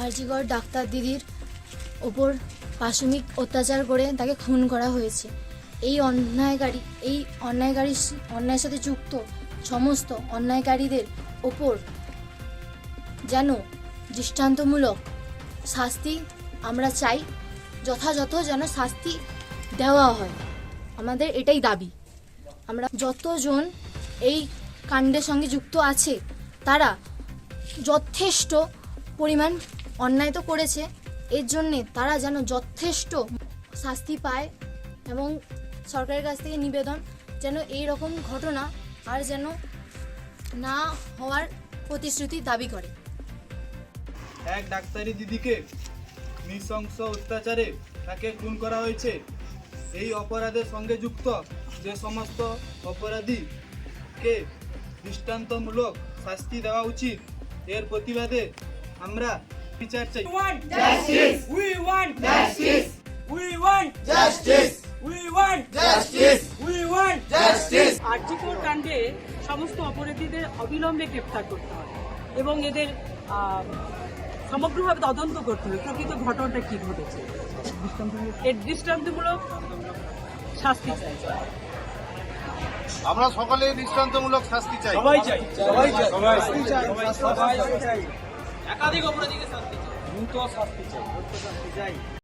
আরজিগড় doctor দিদির ওপর পাশবিক অত্যাচার করে তাকে খুন করা হয়েছে। এই অন্যায়কারী এই অন্যায়কারী অন্যায়ের সাথে যুক্ত সমস্ত অন্যায়কারীদের ওপর যেন দৃষ্টান্তমূলক শাস্তি আমরা চাই, যথাযথ যেন শাস্তি দেওয়া হয়। আমাদের এটাই দাবি। আমরা যতজন এই কাণ্ডের সঙ্গে যুক্ত আছে, তারা যথেষ্ট পরিমাণ অন্যায় তো করেছে, এর জন্যে তারা যেন যথেষ্ট শাস্তি পায় এবং সরকারের কাছ থেকে নিবেদন যেন এই রকম ঘটনা আর যেন না হওয়ার প্রতিশ্রুতি দাবি করে। এক ডাক্তারি দিদিকে নৃশংস অত্যাচারে তাকে খুন করা হয়েছে। এই অপরাধের সঙ্গে যুক্ত যে সমস্ত অপরাধীকে দৃষ্টান্তমূলক শাস্তি দেওয়া উচিত, এর প্রতিবাদে আমরা বিচার চাই। Want justice. We want justice. We want justice. We want justice. We want justice. আর্যিকর কাণ্ডে সমস্ত অপরাধীদের অবিলম্বে গ্রেপ্তার করতে হবে এবং এদের সমগ্রভাবে তদন্ত করতে হবে। প্রকৃত ঘটনাটা কি ঘটেছে? এর দৃষ্টান্তমূলক শাস্তি চাই। আমরা সকলে দৃষ্টান্তমূলক শাস্তি চাই। সবাই চাই। সবাই চাই। সবাই চাই। একাধিক অপরাধীকে শাস্তি চাই। দ্রুত শাস্তি চাই